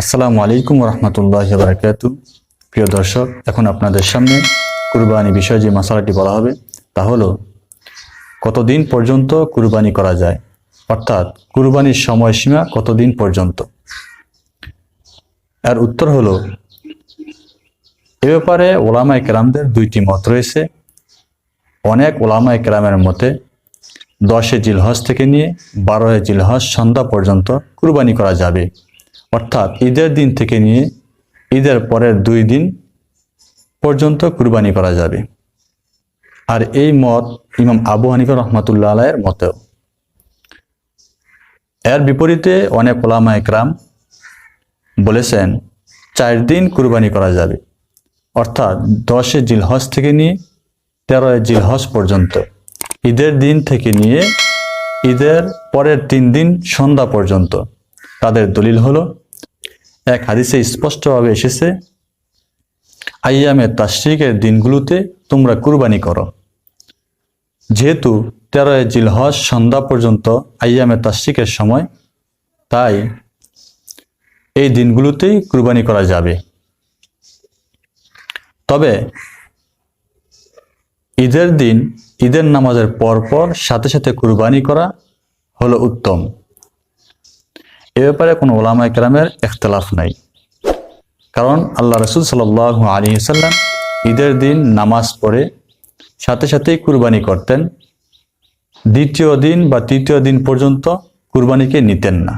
আসসালামু আলাইকুম রহমতুল্লাহ বারকাত প্রিয় দর্শক, এখন আপনাদের সামনে কুরবানি বিষয়ে যে মশালাটি বলা হবে, তা হলো, কতদিন পর্যন্ত কুরবানি করা যায়? অর্থাৎ, কুরবানির সময়সীমা কতদিন পর্যন্ত? এর উত্তর হলো, এ ব্যাপারে ওলামা একরামদের দুইটি মত রয়েছে। অনেক ওলামা একরামের মতে দশে জিলহজ থেকে নিয়ে বারোয় জিলহজ সন্ধ্যা পর্যন্ত কুরবানি করা যাবে। অর্থাৎ ঈদের দিন থেকে নিয়ে ঈদের পরের দুই দিন পর্যন্ত কুরবানি করা যাবে। আর এই মত ইমাম আবু হানিফা রহমতুল্লাহ আলাইয়ের মতেও। এর বিপরীতে অনেক ওলামা একরাম বলেছেন, চার দিন কুরবানি করা যাবে। অর্থাৎ দশে জিলহজ থেকে নিয়ে তেরোয় জিলহজ পর্যন্ত। ঈদের দিন থেকে নিয়ে ঈদের পরের তিন দিন সন্ধ্যা পর্যন্ত। তাদের দলিল হলো, এক হাদিসে স্পষ্টভাবে এসেছে, আইয়ামে তাশ্রিকের দিনগুলোতে তোমরা কুরবানি করো। যেহেতু তেরোয় জিলহজ সন্ধ্যা পর্যন্ত আইয়ামে তাশ্রিকের সময়, তাই এই দিনগুলোতেই কুরবানি করা যাবে। তবে ঈদের দিন, ঈদের নামাজের পরপর সাথে সাথে কুরবানি করা হলো উত্তম। এ ব্যাপারে কোনো ওলামা কেরামের এখতলাফ নাই। কারণ আল্লাহ রসুল সাল আলী সাল্লাম ঈদের দিন নামাজ পড়ে, সাথে সাথেই কুরবানি করতেন। দ্বিতীয় দিন বা তৃতীয় দিন পর্যন্ত কুরবানিকে নিতেন না।